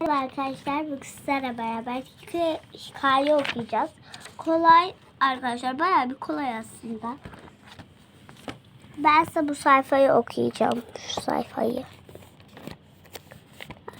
Merhaba arkadaşlar. Bugün sizlerle beraber hikaye okuyacağız. Kolay arkadaşlar. Bayağı bir kolay aslında. Ben size bu sayfayı okuyacağım. Şu sayfayı.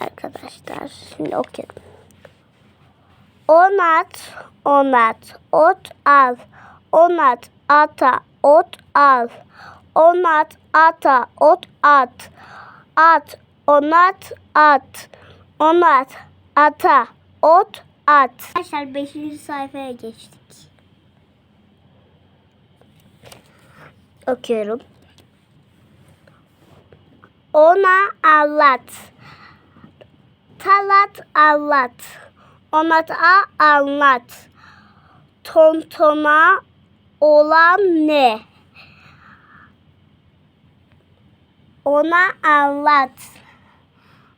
Arkadaşlar şimdi okuyalım. Onat, onat, ot al. Onat, ata, ot al. Onat, ata, ot at. At, onat, at. Onat, ata, ot, at. Arkadaşlar 5. sayfaya geçtik. Okuyorum. Ona anlat. Talat anlat. Onata anlat. Tontona olan ne? Ona anlat.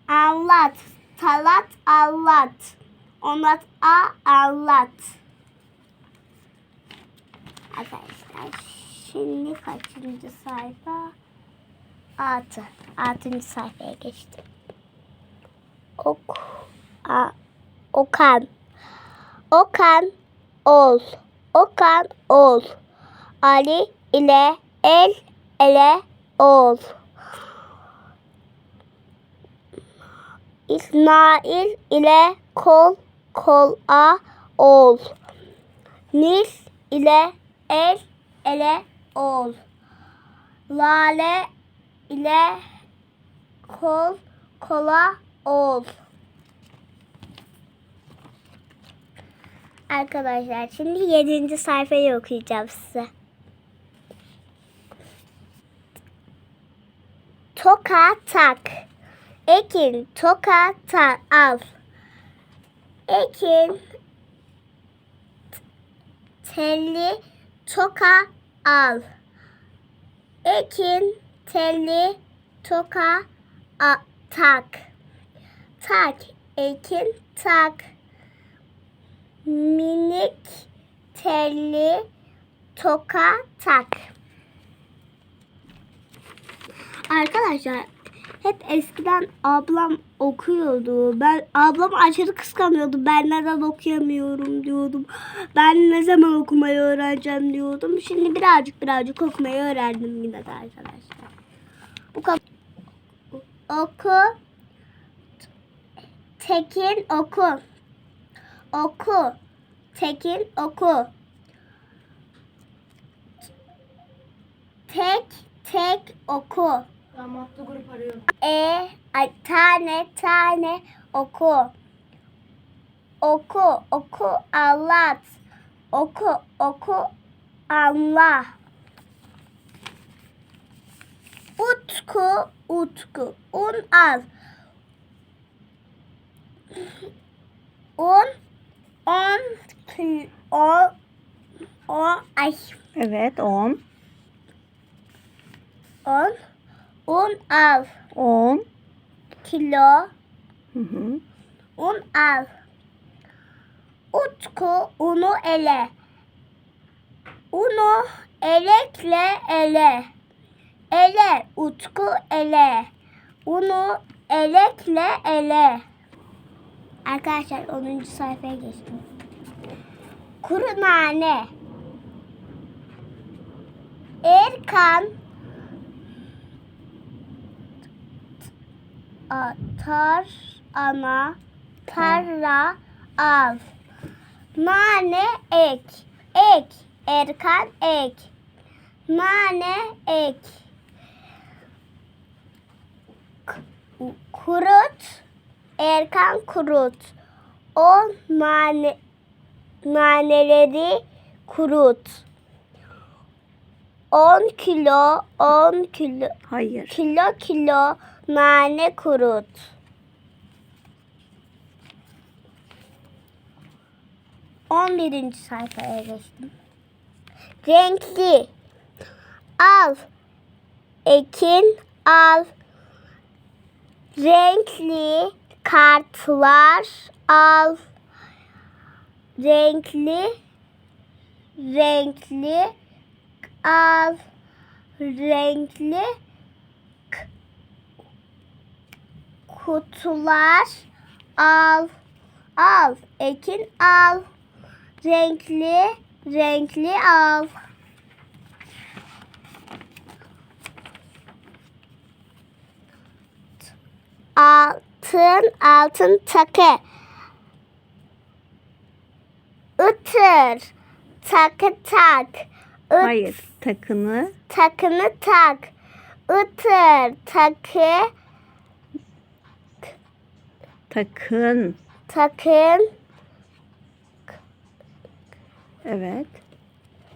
Anlat. Talat anlat. Onat a anlat. Arkadaşlar şimdi kaçıncı sayfa? Altı. Altıncı sayfaya geçtim. Ok. A, okan. Okan ol. Okan ol. Ali ile el ele ol. İsmail ile kol kola ol. Nil ile el ele ol. Lale ile kol kola ol. Arkadaşlar şimdi yedinci sayfayı okuyacağım size. Toka tak. Ekin toka tak al. Ekin telli toka al. Ekin telli toka a, tak. Tak ekin tak. Minik telli toka tak. Arkadaşlar hep eskiden ablam okuyordu. Ben ablam aşırı kıskanıyordu. Ben neden okuyamıyorum diyordum. Ben ne zaman okumayı öğreneceğim diyordum. Şimdi birazcık birazcık okumayı öğrendim yine de arkadaşlar. Bu. Oku. Tekin oku. Oku. Tekin oku. Tek tek oku. Damatlı grup arıyor. E ay, tane tane oku. Oku oku anlat. Oku oku anla. Utku utku un al. Un on o o ay Evet 10. on un al 10. kilo Hı hı. Un al. Utku unu ele. Unu elekle ele. Ele utku ele. Unu elekle ele. Arkadaşlar 10. sayfaya geçtim. Kuru nane. Erkan atar ana tarla al. Nane ek. Ek. Erkan ek. Nane ek. K- Kurut. Erkan kurut. O nane naneleri kurut. 10 kilo 10 kilo Hayır. kilo kilo nane kurut. On birinci sayfaya geçtim. Renkli. Al. Ekin al. Renkli kartlar al. Renkli renkli al. Renkli kutular al. Al. Ekin al. Renkli, renkli al. Altın, altın takı. Itır. Takı tak. It, Hayır. Takını. Takını tak. Itır. Takı. Takın. Takın. Evet.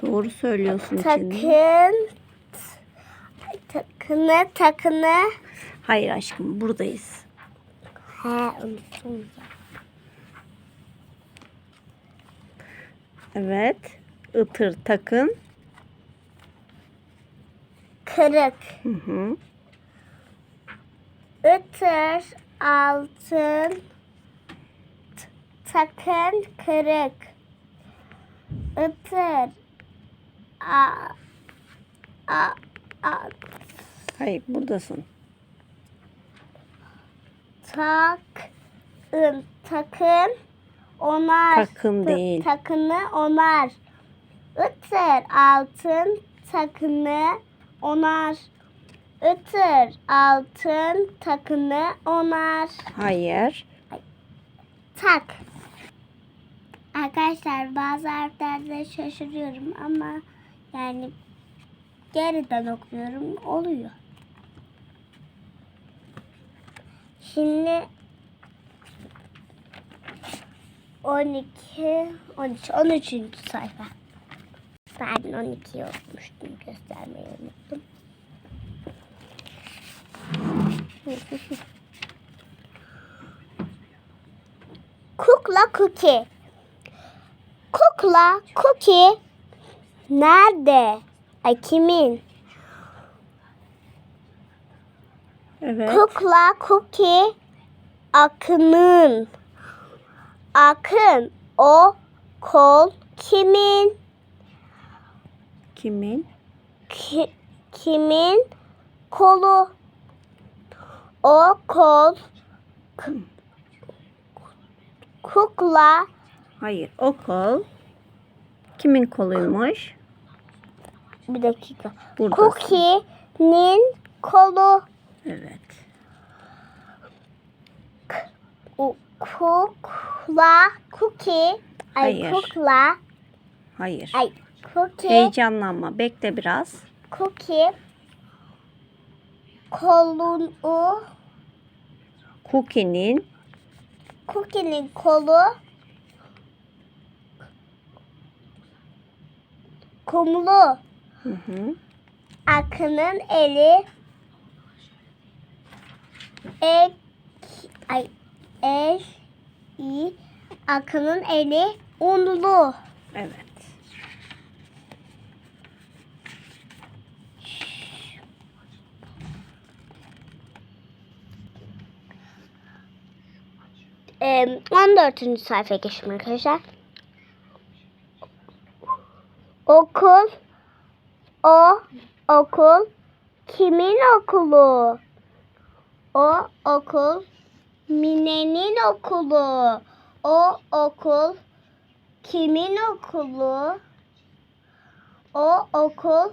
Doğru söylüyorsun şimdi. Takın. Takını. Takını. Hayır aşkım buradayız. He unuttum ya. Evet. Itır takın. Kırık. Hı hı. Itır. Altın. Takın. Kırık. Itır. A, a, a, Hayır buradasın. takın. Takın. Onar. Takın değil. Takını onar. Itır. Altın. Takını onar. Itır. Altın. Takını onar. Hayır. Tak. Arkadaşlar bazı harflerde şaşırıyorum ama yani geriden okuyorum oluyor. Şimdi 12, 13, 13. sayfa. Ben 12 okumuştum göstermeyi unuttum. Kukla Cookie. Kukla Cookie nerede? Ay kimin? Evet. Kukla Cookie Akın'ın. Akın o kol kimin? Kimin? Ki- kimin kolu? O kol k- kukla Hayır. O kol. Kimin koluymuş? bir dakika. Buradasın. Cookie'nin kolu. Evet. O kukla cookie. Ay Hayır. kukla. Hayır. Ay cookie. Heyecanlanma. Bekle biraz. Cookie. Kolunu. Cookie'nin Cookie'nin kolu. Kumlu. hı hı. Akın'ın eli. Ek. Ay. El. i. Akın'ın eli. Unlu. Evet. Ee, 14. sayfaya geçtim arkadaşlar. Okul. O okul. Kimin okulu? O okul. Mine'nin okulu. O okul. Kimin okulu? O okul.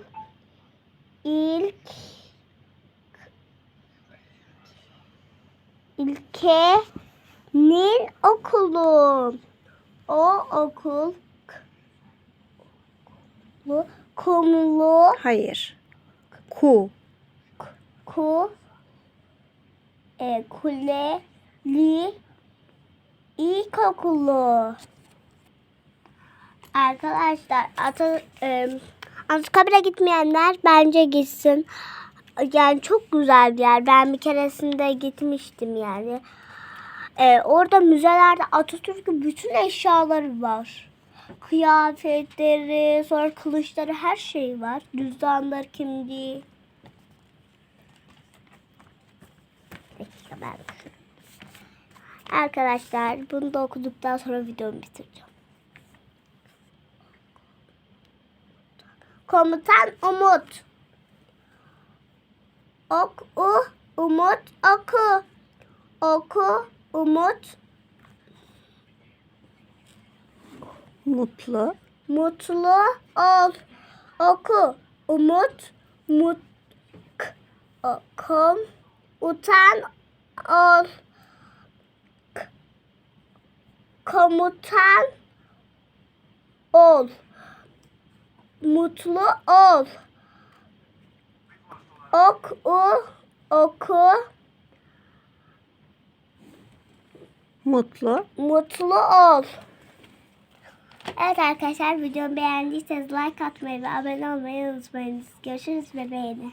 İlk. İlke'nin okulu. O okul. Kumlu. Hayır. Ku. Ku. E, kuleli. İlkokulu. Arkadaşlar ata, e, Anıtkabir'e gitmeyenler bence gitsin. Yani çok güzel bir yer. Ben bir keresinde gitmiştim yani. E, orada müzelerde Atatürk'ün bütün eşyaları var. Kıyafetleri, sonra kılıçları her şey var. Cüzdanları kimliği. dakika ben Arkadaşlar bunu da okuduktan sonra videomu bitireceğim. Komutan Umut. Ok u Umut oku. Oku umut, mutlu, mutlu ol, oku, umut, mut, K- kom, utan ol, k, komutan ol, mutlu ol, ok, u, oku, Mutlu. Mutlu ol. Evet arkadaşlar videomu beğendiyseniz like atmayı ve abone olmayı unutmayınız. Görüşürüz ve beğeni.